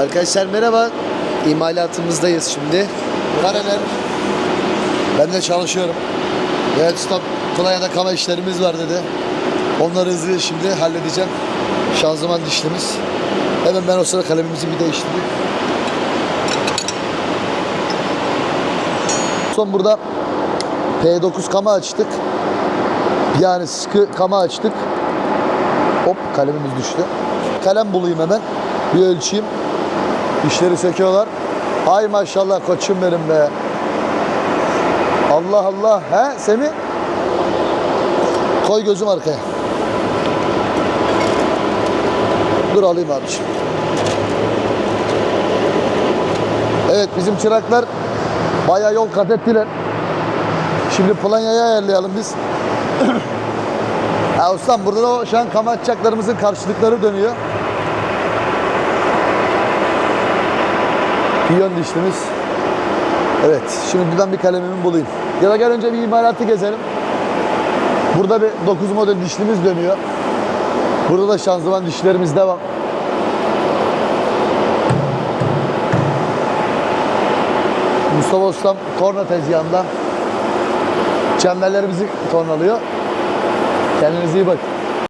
Arkadaşlar merhaba. İmalatımızdayız şimdi. Kareler. Ben de çalışıyorum. Evet ustam Konya'da kama işlerimiz var dedi. Onları hızlı şimdi halledeceğim. Şanzıman dişlimiz. Hemen ben o sırada kalemimizi bir değiştirdim. Son burada P9 kama açtık. Yani sıkı kama açtık. Hop kalemimiz düştü. Kalem bulayım hemen. Bir ölçeyim. İşleri söküyorlar. Ay maşallah koçum benim be. Allah Allah. He Semih? Koy gözüm arkaya. Dur alayım abiciğim. Evet bizim çıraklar bayağı yol kat ettiler. Şimdi planyayı ayarlayalım biz. Ya ustam burada da şu an kama açacaklarımızın karşılıkları dönüyor. Piyon dişlimiz. Evet, şimdi buradan bir kalemimi bulayım. Ya da gel önce bir imalatı gezelim. Burada bir 9 model dişlimiz dönüyor. Burada da şanzıman dişlerimiz devam. Mustafa Ustam torna tezgahında. Çemberlerimizi tornalıyor. Kendinize iyi bakın.